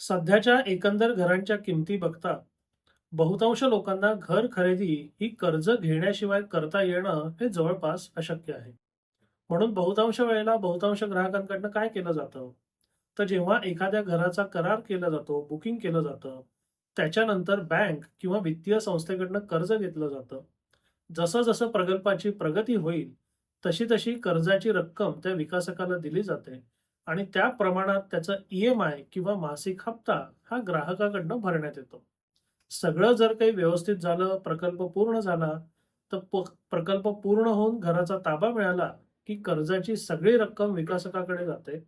सध्याच्या एकंदर घरांच्या किमती बघता बहुतांश लोकांना घर खरेदी ही कर्ज घेण्याशिवाय करता येणं हे जवळपास अशक्य आहे. म्हणून बहुतांश वेळेला बहुतांश ग्राहकांकडनं काय केलं जातं? तर जेव्हा एखाद्या घराचा करार केला जातो बुकिंग केलं जातं त्याच्यानंतर बँक किंवा वित्तीय संस्थेकडनं कर्ज घेतलं जातं. जसं जसं प्रकल्पाची प्रगती होईल तशी तशी कर्जाची रक्कम त्या विकासकाला दिली जाते. आणि त्या प्रमाणात त्याचा ई एम आय किंवा मासिक हप्ता हा ग्राहकाकडनं भरण्यात येतो. सगळं जर काही व्यवस्थित झालं प्रकल्प पूर्ण झाला तर प्रकल्प पूर्ण होऊन घराचा ताबा मिळाला की कर्जाची सगळी रक्कम विकासकाकडे जाते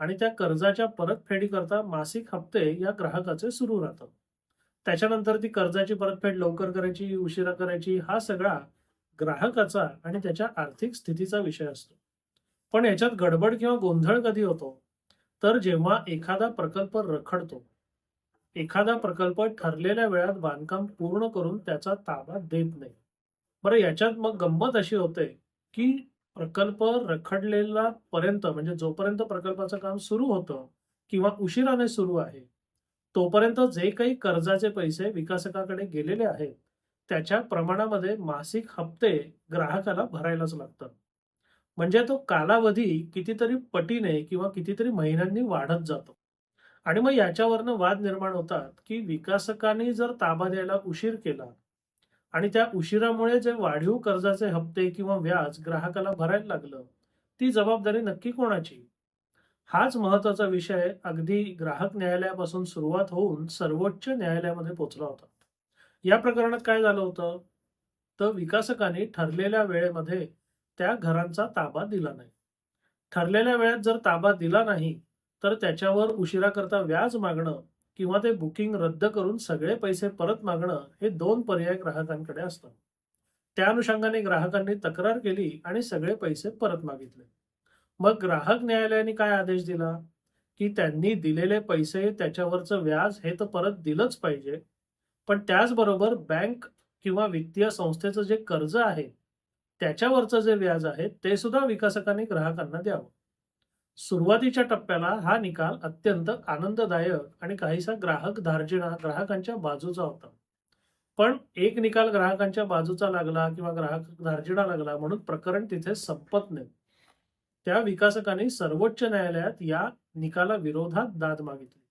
आणि त्या कर्जाच्या परतफेडीकरता मासिक हप्ते या ग्राहकाचे सुरू राहतात. त्याच्यानंतर ती कर्जाची परतफेड लवकर करायची उशिरा करायची हा सगळा ग्राहकाचा आणि त्याच्या आर्थिक स्थितीचा विषय असतो. पण याच्यात गडबड किंवा गोंधळ कधी होतो? तर जेव्हा एखादा प्रकल्प रखडतो एखादा प्रकल्प ठरलेल्या वेळात बांधकाम पूर्ण करून त्याचा ताबा देत नाही. बरं याच्यात मग गंमत अशी होते की प्रकल्प रखडलेला पर्यंत म्हणजे जोपर्यंत प्रकल्पाचं काम सुरू होतं किंवा उशिराने सुरू आहे तोपर्यंत जे काही कर्जाचे पैसे विकासकाकडे गेलेले आहेत त्याच्या प्रमाणामध्ये मासिक हप्ते ग्राहकाला भरायलाच लागतात. म्हणजे तो कालावधी कितीतरी पटीने किंवा कितीतरी महिन्यांनी वाढत जातो. आणि मग याच्यावरनं वाद निर्माण होतात की विकासकांनी जर ताबा द्यायला उशीर केला आणि त्या उशिरामुळे जे वाढीव कर्जाचे हप्ते किंवा व्याज ग्राहकाला भरायला लागलं ती जबाबदारी नक्की कोणाची? हाच महत्त्वाचा विषय अगदी ग्राहक न्यायालयापासून सुरुवात होऊन सर्वोच्च न्यायालयामध्ये पोचला होता. या प्रकरणात काय झालं होतं? तर विकासकांनी ठरलेल्या वेळेमध्ये त्या घरांचा ताबा दिला नाही. ठरलेल्या वेळेत जर ताबा दिला नाही तर त्याच्यावर उशिराकरता व्याज मागणं किंवा ते बुकिंग रद्द करून सगळे पैसे परत मागणं हे दोन पर्याय ग्राहकांकडे असतात त्या अनुषंगाने ग्राहकांनी तक्रार केली आणि सगळे पैसे परत मागितले. मग ग्राहक न्यायालयाने काय आदेश दिला? की त्यांनी दिलेले पैसे त्याच्यावरचं व्याज हे तर परत दिलंच पाहिजे. पण त्याचबरोबर बँक किंवा वित्तीय संस्थेचं जे कर्ज आहे त्याच्यावरचं जे व्याज आहे ते सुद्धा विकासकांनी ग्राहकांना द्यावं. सुरुवातीच्या टप्प्याला हा निकाल अत्यंत आनंददायक आणि काहीसा ग्राहक धार्जिणा ग्राहकांच्या बाजूचा होता. पण एक निकाल ग्राहकांच्या बाजूचा लागला किंवा ग्राहक धार्जिणा लागला म्हणून प्रकरण तिथे संपत नाही. त्या विकासकाने सर्वोच्च न्यायालयात या निकाला विरोधात दाद मागितली.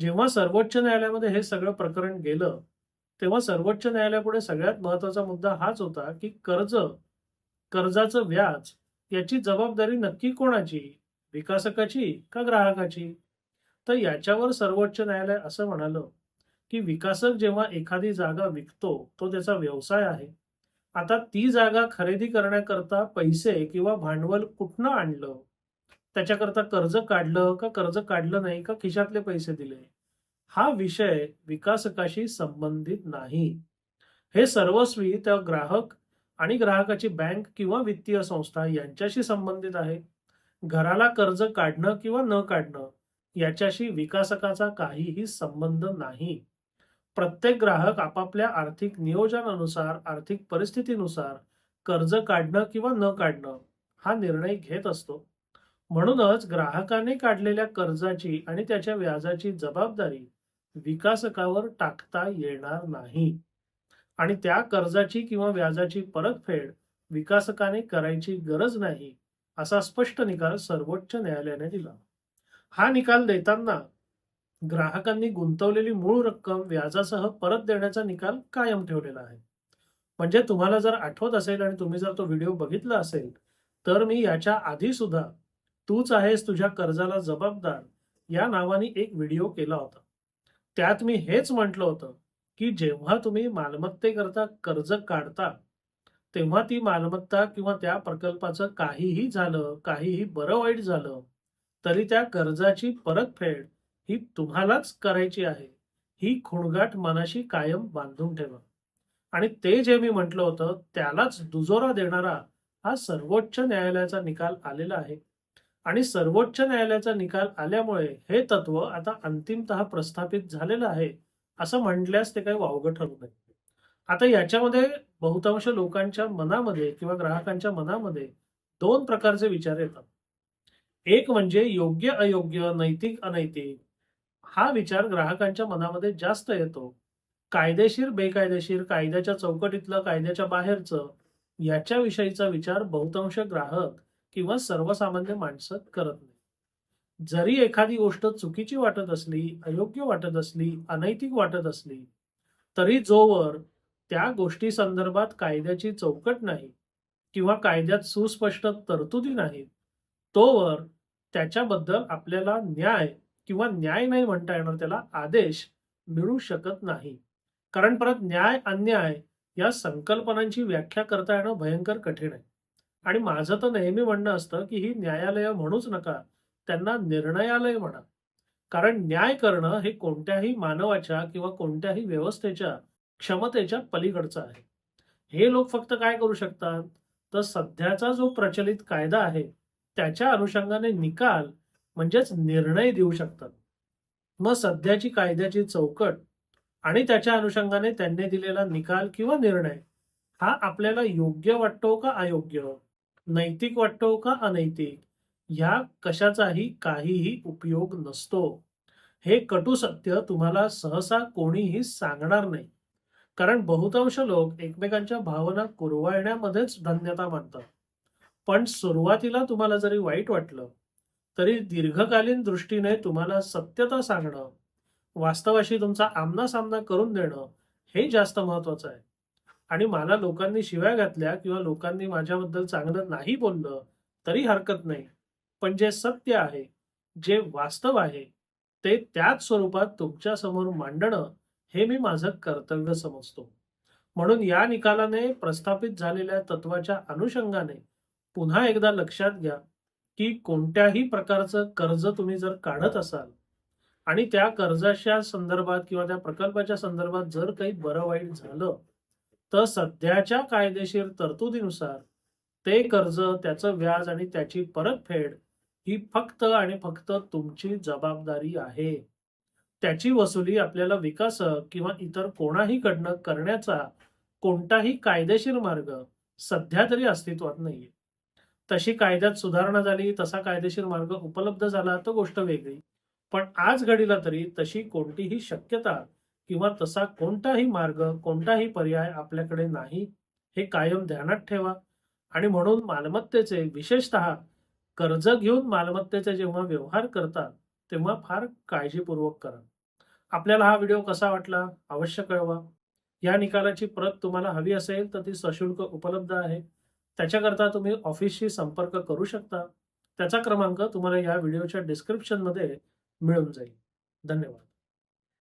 जेव्हा सर्वोच्च न्यायालयामध्ये हे सगळं प्रकरण गेलं तेव्हा सर्वोच्च न्यायालयापुढे सगळ्यात महत्त्वाचा मुद्दा हाच होता की कर्ज कर्जाचं व्याज याची जबाबदारी नक्की कोणाची? विकासकाची का ग्राहकाची? तर याच्यावर सर्वोच्च न्यायालय असं म्हणालं की विकासक जेव्हा एखादी जागा विकतो तो त्याचा व्यवसाय आहे. आता ती जागा खरेदी करण्याकरता पैसे किंवा भांडवल कुठनं आणलं? त्याच्याकरता कर्ज काढलं का कर्ज काढलं नाही का खिशातले पैसे दिले? हा विषय विकासकाशी संबंधित नाही. हे सर्वस्वी त्या ग्राहक आणि ग्राहकाची बँक किंवा वित्तीय संस्था यांच्याशी संबंधित आहे. घराला कर्ज काढणं किंवा न काढणं याच्याशी विकासकाचा काहीही संबंध नाही. प्रत्येक ग्राहक आपापल्या आर्थिक नियोजनानुसार आर्थिक परिस्थितीनुसार कर्ज काढणं किंवा न काढणं हा निर्णय घेत असतो. म्हणूनच ग्राहकाने काढलेल्या कर्जाची आणि त्याच्या व्याजाची जबाबदारी विकासकावर टाकता येणार नाही. आणि त्या कर्जाची किंवा व्याजाची परतफेड विकासकाने करायची गरज नाही असा स्पष्ट निकाल सर्वोच्च न्यायालयाने दिला. हा निकाल देताना ग्राहकांनी गुंतवलेली मूळ रक्कम व्याजासह परत देण्याचा निकाल कायम ठेवलेला आहे. म्हणजे तुम्हाला जर आठवत असेल आणि तुम्ही जर तो व्हिडिओ बघितला असेल तर मी याच्या आधी सुद्धा तूच आहेस तुझ्या कर्जाला जबाबदार. या नावाने एक व्हिडिओ केला होता. त्यात मी हेच म्हटलं होतं की जेव्हा तुम्ही मालमत्तेकरता कर्ज काढता तेव्हा ती मालमत्ता किंवा त्या प्रकल्पाचं काहीही झालं काहीही बरं वाईट झालं तरी त्या कर्जाची परतफेड ही तुम्हालाच करायची आहे. ही खुणगाट मनाशी कायम बांधून ठेवा. आणि ते जे मी म्हटलं होतं त्यालाच दुजोरा देणारा हा सर्वोच्च न्यायालयाचा निकाल आलेला आहे. आणि सर्वोच्च न्यायालयाचा निकाल आल्यामुळे हे तत्व आता अंतिमतः प्रस्थापित झालेलं आहे असं म्हटल्यास ते काही वावगं ठरू नये. आता याच्यामध्ये बहुतांश लोकांच्या मनामध्ये किंवा ग्राहकांच्या मनामध्ये दोन प्रकारचे विचार येतात. एक म्हणजे योग्य अयोग्य नैतिक अनैतिक हा विचार ग्राहकांच्या मनामध्ये जास्त येतो. कायदेशीर बेकायदेशीर कायद्याच्या चौकटीतलं कायद्याच्या बाहेरचं याच्याविषयीचा विचार बहुतांश ग्राहक किंवा सर्वसामान्य माणसं करत नाही. जरी एखादी गोष्ट चुकीची वाटत असली अयोग्य वाटत असली अनैतिक वाटत असली तरी जोवर त्या गोष्टी संदर्भात कायद्याची चौकट नाही किंवा कायद्यात सुस्पष्ट तरतुदी नाहीत तोवर त्याच्याबद्दल आपल्याला न्याय किंवा न्याय नाही म्हणता येणार त्याला आदेश मिळू शकत नाही. कारण परत न्याय अन्याय या संकल्पनांची व्याख्या करता येणं भयंकर कठीण आहे. आणि माझं तर नेहमी म्हणणं असतं की ही न्यायालय म्हणूच नका त्यांना निर्णयालय म्हणा. कारण न्याय करणं हे कोणत्याही मानवाच्या किंवा कोणत्याही व्यवस्थेच्या क्षमतेच्या पलीकडचं आहे. हे लोक फक्त काय करू शकतात? तर सध्याचा जो प्रचलित कायदा आहे त्याच्या अनुषंगाने निकाल म्हणजेच निर्णय देऊ शकतात. मग सध्याची कायद्याची चौकट आणि त्याच्या अनुषंगाने त्यांनी दिलेला निकाल किंवा निर्णय हा आपल्याला योग्य वाटतो का अयोग्य? नैतिक वाटतो का अनैतिक? ह्या कशाचाही काहीही उपयोग नसतो. हे कटू सत्य तुम्हाला सहसा कोणीही सांगणार नाही. कारण बहुतांश लोक एकमेकांच्या भावना कुरवाळण्यामध्येच धन्यता मानतात. पण सुरुवातीला तुम्हाला जरी वाईट वाटलं तरी दीर्घकालीन दृष्टीने तुम्हाला सत्यता सांगणं वास्तवाशी तुमचा आमना सामना करून देणं हे जास्त महत्वाचं आहे. आणि मला लोकांनी शिव्या घातल्या किंवा लोकांनी माझ्याबद्दल चांगलं नाही बोललं तरी हरकत नाही. पण जे सत्य आहे जे वास्तव आहे ते त्याच स्वरूपात तुमच्यासमोर मांडणं हे मी माझं कर्तव्य समजतो. म्हणून या निकालाने प्रस्थापित झालेल्या तत्वाच्या अनुषंगाने पुन्हा एकदा लक्षात घ्या की कोणत्याही प्रकारचं कर्ज तुम्ही जर काढत असाल आणि त्या कर्जाच्या संदर्भात किंवा त्या प्रकल्पाच्या संदर्भात जर काही बरं वाईट झालं तर सध्याच्या कायदेशीर तरतुदीनुसार ते कर्ज त्याचं व्याज आणि त्याची परतफेड ही फक्त आणि फक्त तुमची जबाबदारी आहे. त्याची वसुली आपल्याला विकासक किंवा इतर कोणाही कडनं करण्याचा कोणताही कायदेशीर मार्ग सध्या तरी अस्तित्वात नाहीये. तशी कायद्यात सुधारणा झाली तसा कायदेशीर मार्ग उपलब्ध झाला तर गोष्ट वेगळी. पण आज घडीला तरी तशी कोणतीही शक्यता किंवा तसा कोणताही मार्ग कोणताही पर्याय आपल्याकडे नाही हे कायम ध्यानात ठेवा. आणि म्हणून मालमत्तेचे विशेषतः कर्ज घेऊन मालमत्तेचे जेव्हा व्यवहार करतात तेव्हा फार काळजीपूर्वक करा. आपल्याला हा व्हिडिओ कसा वाटला अवश्य कळवा. या निकालाची प्रत तुम्हाला हवी असेल तर ती सशुल्क उपलब्ध आहे. त्याच्याकरता तुम्ही ऑफिसशी संपर्क करू शकता. त्याचा क्रमांक तुम्हाला या व्हिडिओच्या डिस्क्रिप्शनमध्ये मिळून जाईल. धन्यवाद.